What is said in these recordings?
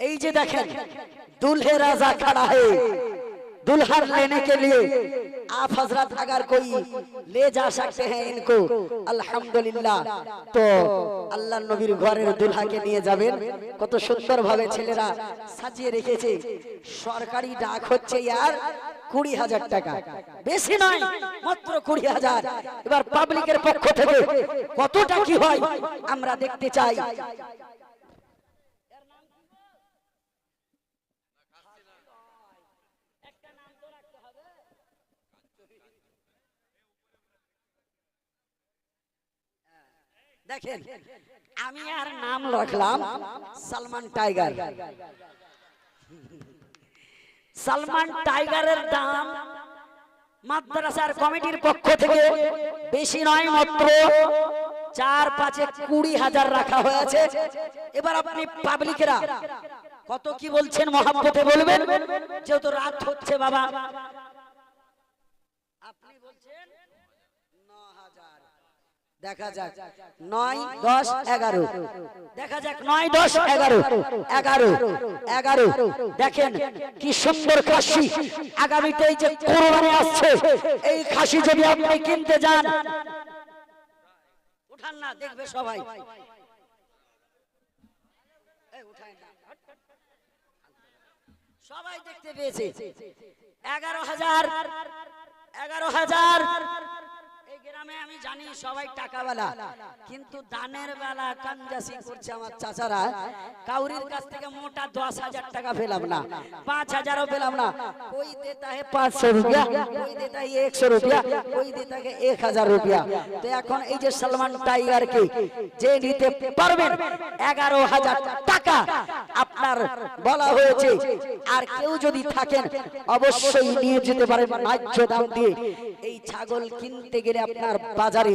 এই যে দেখেন दूल्हे राजा खड़ा है दुल्हन लेने के लिए आप हजरत अगर कोई ले जा सकते हैं इनको আলহামদুলিল্লাহ তো আল্লাহ নবীর ঘরের দুলহাকে নিয়ে যাবেন কত সুন্দর ভাবে ছেলেরা সাজিয়ে রেখেছে সরকারি ডাক হচ্ছে ইয়ার কুড়ি হাজার টাকা বেশি নয় মাত্র কুড়ি হাজার এবার পাবলিকের পক্ষ থেকে কতটা কি হয় আমরা দেখতে চাই দেখেন আমি আর নাম রাখলাম সালমান টাইগার। সালমান টাইগারের দাম মাদ্রাসার কমিটির পক্ষ থেকে বেশি নয় মাত্র চার পাঁচে কুড়ি হাজার রাখা হয়েছে। এবার আপনি পাবলিকেরা কত কি বলছেন মহাব্বতে বলবেন? যেহেতু রাত হচ্ছে বাবা আপনি বলছেন ন হাজার দেখা যাক। নয় দশ এগারো। দেখা যাক। নয় দশ এগারো। এগারো। এগারো দেখেন কি সুন্দর খাসি। আগামীতে এই যে কোরবানি আসছে এই খাসি যদি আপনি কিনতে যান। উঠান না দেখবে সবাই। এই, উঠায় না। সবাই দেখতে পেয়েছে। এগারো হাজার এগারো হাজার গ্রামে আমি জানি সবাই টাকাওয়ালা। কিন্তু দানের বেলা কাঞ্জাসি করছে আমার চাচারা। কাউরির কাছ থেকে মোটা দশ হাজার টাকা পেলাম না, পাঁচ হাজারও পেলাম না। দেতা হে পাঁচশো রুপিয়া দেতা হে একশো রুপিয়া দেতা হে এক হাজার রুপিয়া। তো এখন এই যে সালমান যে নিতে পারবেন এগারো হাজার টাকা, আপনার বলা হয়েছে। আর কেউ যদি থাকেন, অবশ্যই নিয়ে যেতে পারেন ন্যায্য দাম দিয়ে। এই ছাগল কিনতে গেলে আপনার বাজারে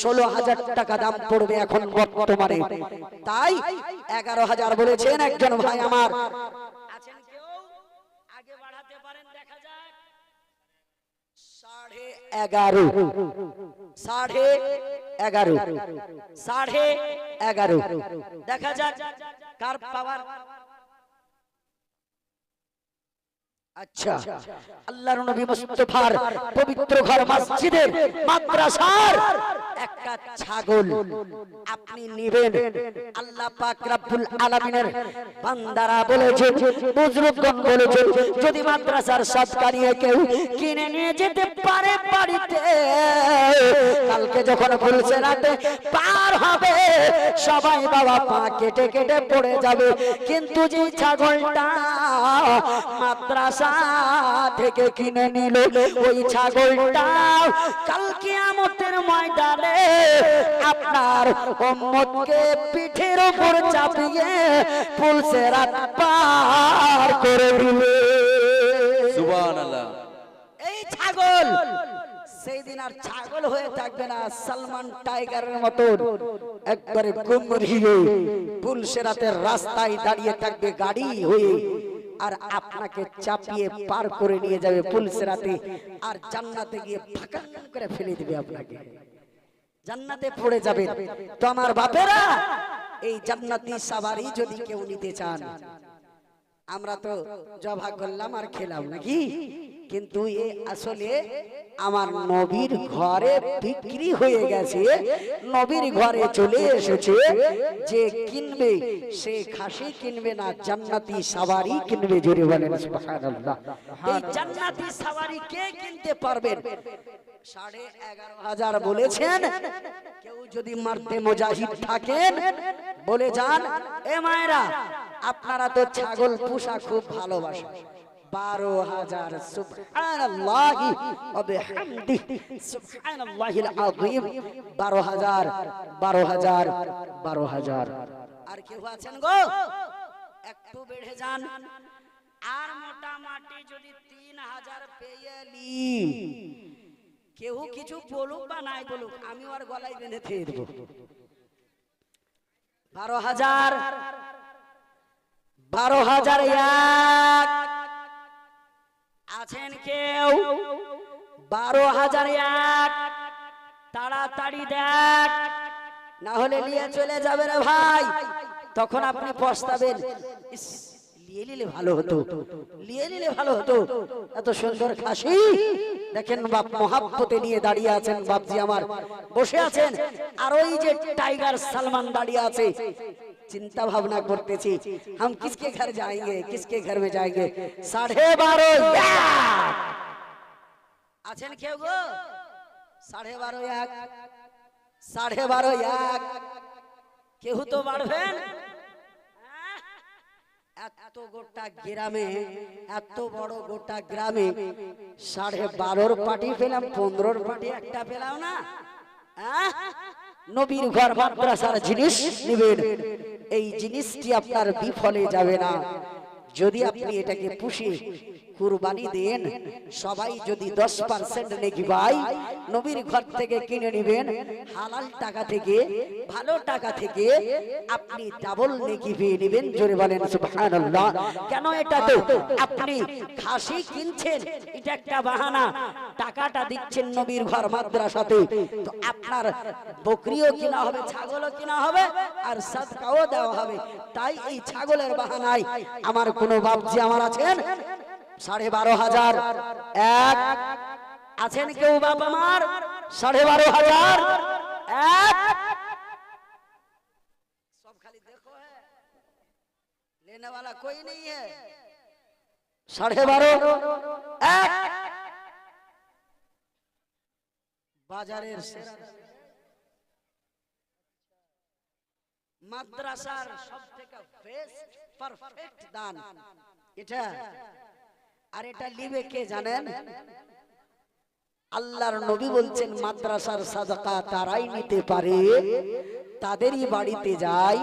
ষোলো হাজার টাকা দাম পড়বে এখন বর্তমানে। তাই এগারো হাজার বলেছেন একজন ভাই আমার। আছেন কেউ? আগে বাড়াতে পারেন দেখা যাক। সাড়ে এগারো। সাড়ে এগারো। সাড়ে এগারো। দেখা যাক কার পাওয়ার আচ্ছা আল্লাহর নবী মুস্তাফার পবিত্র ঘর মসজিদের মাদ্রাসার একটা ছাগল। আপনি নেবেন। আল্লাহ পাক রব্বুল আলামিনের বান্দারা বলেছে বুজুর্গগণ বলেছে যদি মাদ্রাসার সদকা নিয়ে কেউ কিনে নিয়ে যেতে পারে বাড়িতে কালকে যখন ভুলছে রাতে পার হবে। সবাই বাবা পা কেটে কেটে পড়ে যাবে। কিন্তু যে ছাগলটা মাদ্রাসা থেকে কিনে নিল ওই ছাগলটা কালকে আমতের ময়দানে আপনার উম্মতকে পিঠের উপর চাপিয়ে পুলসে রাত পার করে দিবে। সুবহানাল্লাহ। এই ছাগল সেই দিন আর ছাগল হয়ে থাকবে না, সালমান টাইগারের মতন। একবারে রাস্তায় দাঁড়িয়ে থাকবে গাড়ি হয়ে আর আপনাকে চাপিয়ে পার করে নিয়ে যাবে আর জান্নাতে গিয়ে ফাঁকা করে ফেলে দিবে আপনাকে। জান্নাতে পড়ে যাবে। তো আমার বাপেরা, এই জান্নাতি সাবারি যদি কেউ নিতে চান, আমরা তো জবা করলাম আর খেলাম নাকি? কিন্তু এ আসলে আমার নবীর ঘরে বিক্রি হয়ে গেছে। নবীর ঘরে চলে এসেছে যে কিনবে সে খাসি কিনবে না জান্নাতি সাওয়ারি কিনবে জোরে বলেন সুবহানাল্লাহ। এই জান্নাতি সাওয়ারি কে কিনতে পারবেন? সাড়ে এগারো হাজার বলেছেন। কেউ যদি মারতে মুজাহিদ থাকেন বলে যান এ মায়েরা আপনারা তো ছাগল পোষা খুব ভালোবাসেন। বারো হাজার বারো হাজার বারো হাজার বারো হাজার। আর কেউ আছেন গো? একটু বেড়ে যান। আর মোটামুটি যদি তিন হাজার পেয়েলি কেউ কিছু বলুক বা নাই বলুক, আমি ওর গলায় বেঁধে থেকে দেবো। বারো হাজার বারো হাজার এক। আছেন কেউ? বারো হাজার এক। তাড়াতাড়ি দেখ। না হলে নিয়ে চলে যাবে রে ভাই। তখন আপনি পস্তাবেন। লিয়ে নিলে ভালো হতো। লিয়ে নিলে ভালো হতো। এত সুন্দর খাসি। দেখেন নিয়ে দাঁড়িয়ে আছেন আমার। বসে আছেন। আর ওই যে টাইগার সালমান দাঁড়িয়ে আছে। চিন্তা ভাবনা করতেছি हम किसके घर जाएंगे किसके घर में जाएंगे সাড়ে বারো এক। আছেন কেউ গো সাড়ে বারো এক সাড়ে বারো এক কেউ তো বাড়বেন এত গোটা গ্রামে এত বড় গোটা গ্রামে সাড়ে বারোর পার্টি পেলাম পনেরোর পার্টি একটা পেলাম না আহ? নবীর ঘর মাদ্রাসার জিনিস নেবেন। এই জিনিসটি আপনার বিফলে যাবে না। যদি আপনি এটাকে পুষে কুরবানি দেন। সবাই যদি দশ পার্সেন্ট নেকি ভাই, নবীর ঘর থেকে কিনে নেবেন। হালাল টাকা থেকে, ভালো টাকা থেকে আপনি ডাবল নেকি পেয়ে নেবেন। জোরে বলেন কেন এটা তো? আপনি খাসি কিনছেন, এটা একটা বাহানা। টাকাটা দিচ্ছেন নবীর ঘর মাদ্রাসাতে। তো আপনার বকরিও কিনা হবে, ছাগলও কিনা হবে, আর সাদকাও দেওয়া হবে। তাই এই ছাগলের বাহানায় আমার কোনো বাপজি আমার আছেন? সাড়ে বারো হাজার এক আছেন কেউ বাপ আমার সাড়ে বারো হাজার এক सब खाली देखो है लेने वाला कोई नहीं है साढ़े बारह एक বাজারের সেরা মাদ্রাসার সব থেকে বেস্ট পারফেক্ট দান এটা আর এটা লিবে কে জানেন? আল্লাহর নবী বলছেন মাদ্রাসার সাদাকা তারাই নিতে পারে তাদেরই বাড়িতে যায়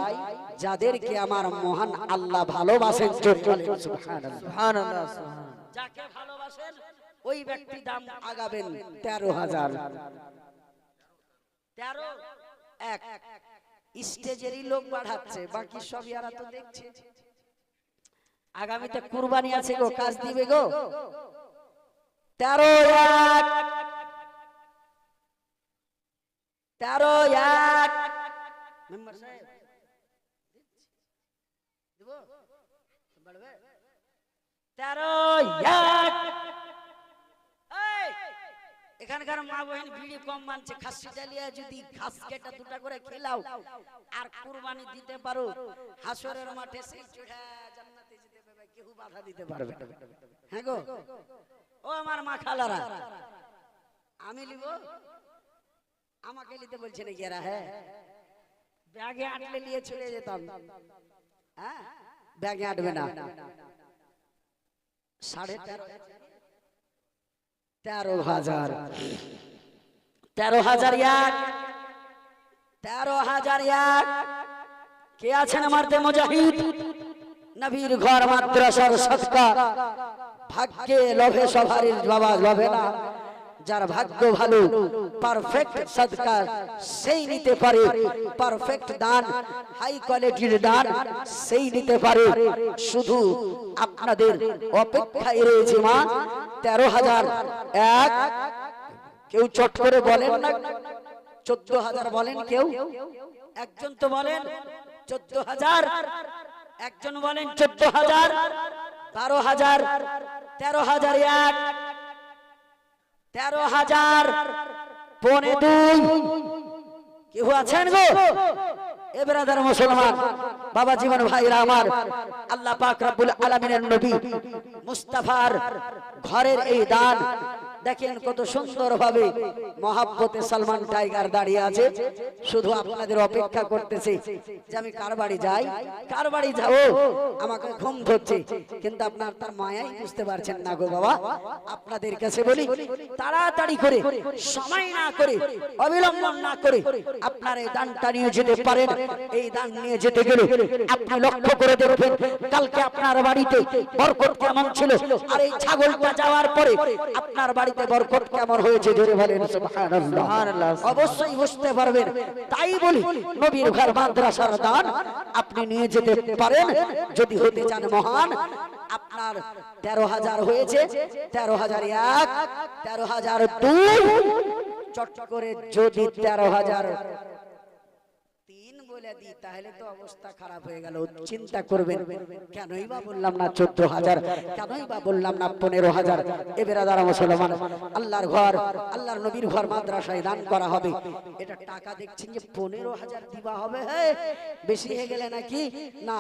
যাদেরকে আমার মহান আল্লাহ ভালোবাসেন। যাকে ভালোবাসেন ওই ব্যক্তি দাম আগাবেন তেরো হাজার। তেরো এক। স্টেজেরই লোক বাড়াচ্ছে বাকি সব ইয়ারা তো দেখছে। আগামীতে কুরবানি আছে গো কাজ দিবে গো। তেরো এক তেরো এক। মেম্বার সাহেব তেরো এক। এখানকার মা বহিন বিড়ি কম মানছে। খাসি ডালিয়া যদি ঘাস কেটে দুটা করে খেলাও আর কুরবানি দিতে পারো। হাসরের মাঠে সেই চূড়া জান্নাতে হ্যাঁ ও আমার মা খালারা আমি লিব? আমাকে নিতে বলছে নাকি এরা হ্যাঁ? ব্যাগে আটলে নিয়ে চলে যেতাম। হ্যাঁ? ব্যাগে আটবে না। সাড়ে তেরো তেরো হাজার। তেরো হাজার এক। তেরো হাজার এক। কে আছেন আমার তে নবীর ঘর মাদ্রাসার সৎকা ভাগ্যে লভে সভারির বাবা লোভে না। যার ভাগ্য ভালো পারফেক্ট সদকা সেই নিতে পারে। পারফেক্ট দান হাই কোয়ালিটির দান, সেই নিতে পারে। শুধু আপনাদের অপেক্ষায় রয়েছে মা, তেরো হাজার এক। কেউ চট করে বলেন না, চোদ্দ হাজার বলেন কেউ? একজন তো বলেন, চোদ্দ হাজার একজন বলেন চোদ্দ হাজার, বারো হাজার, তেরো হাজার এক, তেরো হাজার, পনে দুই। কেউ আছেন গো? এ বেরাদার মুসলমান, বাবা জীবন ভাইরা আমার, আল্লাহ পাক রব্বুল আলামিনের নবী মুস্তাফার ঘরের এই দান দেখেন কত সুন্দর ভাবে মহাব্বতে সালমান টাইগার দাঁড়িয়ে আছে। শুধু আপনাদের অপেক্ষা করতেছে যে আমি কার বাড়ি যাই? কার বাড়ি যাব? আমাকে ঘুম ধরছে। কিন্তু আপনার তার মায়াই বুঝতে পারছেন না গো বাবা। আপনাদের কাছে বলি, তাড়াতাড়ি করে, সময় না করে, অবিলম্বন না করে আপনার এই দানটা নিয়ে যেতে পারেন। এই দান নিয়ে যেতে গেলে আপনি লক্ষ্য করে দেখবেন, কালকে আপনার বাড়িতে বরকত কেমন ছিল। আর এই ছাগলটা যাওয়ার পরে আপনার বাড়িতে বরকত কেমন হয়েছে ধরে বলেন সুবহানাল্লাহ। অবশ্যই বুঝতে পারবেন। তাই বলি নবীর ঘর মাদ্রাসার দান আপনি নিয়ে যেতে পারেন। যদি হতে চান মহান আপনার তেরো হাজার হয়েছে তেরো হাজার এক তেরো হাজার দুই চট করে যদি তেরো হাজার তিন বলে দিই তাহলে তো অবস্থা খারাপ হয়ে গেল। চিন্তা করবেন কেনই বা বললাম না চোদ্দ হাজার কেনই বা বললাম না পনেরো হাজার। এ বেরাদারা মুসলমান আল্লাহর ঘর আল্লাহর নবীর ঘর মাদ্রাসায় দান করা হবে। এটা টাকা দেখছেন যে পনেরো হাজার দিবা হবে হ্যাঁ বেশি হয়ে গেলে নাকি? না।